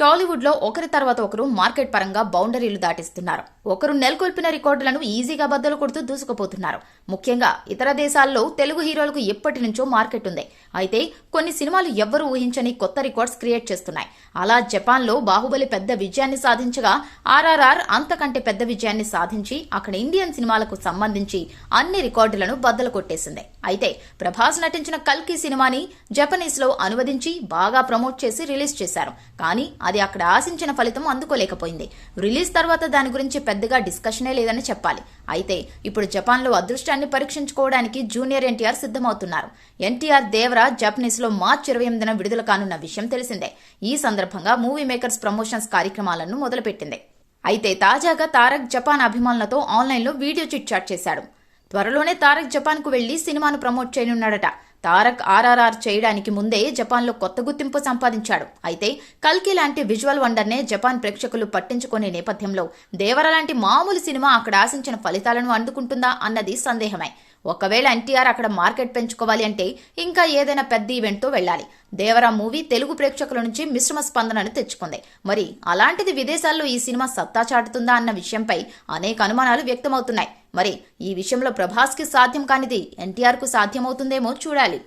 టాలీవుడ్లో ఒకరి తర్వాత ఒకరు మార్కెట్ పరంగా బౌండరీలు దాటిస్తున్నారు. ఒకరు నెలకొల్పిన రికార్డులను ఈజీగా బద్దలు కొడుతూ దూసుకుపోతున్నారు. ముఖ్యంగా ఇతర దేశాల్లో తెలుగు హీరోలకు ఎప్పటి నుంచో మార్కెట్ ఉంది. అయితే కొన్ని సినిమాలు ఎవ్వరూ ఊహించని కొత్త రికార్డ్స్ క్రియేట్ చేస్తున్నాయి. అలా జపాన్లో బాహుబలి పెద్ద విజయాన్ని సాధించగా ఆర్ఆర్ఆర్ అంతకంటే పెద్ద విజయాన్ని సాధించి అక్కడ ఇండియన్ సినిమాలకు సంబంధించి అన్ని రికార్డులను బద్దలు కొట్టేసింది. అయితే ప్రభాస్ నటించిన కల్కి సినిమాని జపనీస్లో అనువదించి బాగా ప్రమోట్ చేసి రిలీజ్ చేశారు. కానీ అది అక్కడ ఆశించిన ఫలితం అందుకోలేకపోయింది. రిలీజ్ తర్వాత దాని గురించి పెద్దగా డిస్కషనే లేదని చెప్పాలి. అయితే ఇప్పుడు జపాన్లో అదృష్టాన్ని పరీక్షించుకోవడానికి జూనియర్ ఎన్టీఆర్ సిద్ధమవుతున్నారు. ఎన్టీఆర్ దేవరా జపనీస్లో మార్చి ఇరవై ఎనిమిదిన విడుదల కానున్న విషయం తెలిసిందే. ఈ సందర్భంగా మూవీ మేకర్స్ ప్రమోషన్స్ కార్యక్రమాలను మొదలుపెట్టింది. అయితే తాజాగా తారక్ జపాన్ అభిమానులతో ఆన్లైన్లో వీడియో చిట్ చాట్ చేశాడు. త్వరలోనే తారక్ జపాన్కు వెళ్ళి సినిమాను ప్రమోట్ చేయనున్నాడట. తారక్ ఆర్ఆర్ఆర్ చేయడానికి ముందే జపాన్లో కొత్త గుర్తింపు సంపాదించాడు. అయితే కల్కి లాంటి విజువల్ వండర్నే జపాన్ ప్రేక్షకులు పట్టించుకునే నేపథ్యంలో దేవర లాంటి మామూలు సినిమా అక్కడ ఆశించిన ఫలితాలను అందుకుంటుందా అన్నది సందేహమే. ఒకవేళ ఎన్టీఆర్ అక్కడ మార్కెట్ పెంచుకోవాలి అంటే ఇంకా ఏదైనా పెద్ద ఈవెంట్తో వెళ్ళాలి. దేవరా మూవీ తెలుగు ప్రేక్షకుల నుంచి మిశ్రమ స్పందనను తెచ్చుకుంది. మరి అలాంటిది విదేశాల్లో ఈ సినిమా సత్తా చాటుతుందా అన్న విషయంపై అనేక అనుమానాలు వ్యక్తమవుతున్నాయి. మరి ఈ విషయంలో ప్రభాస్కి సాధ్యం కానిది ఎన్టీఆర్కు సాధ్యమవుతుందేమో చూడాలి.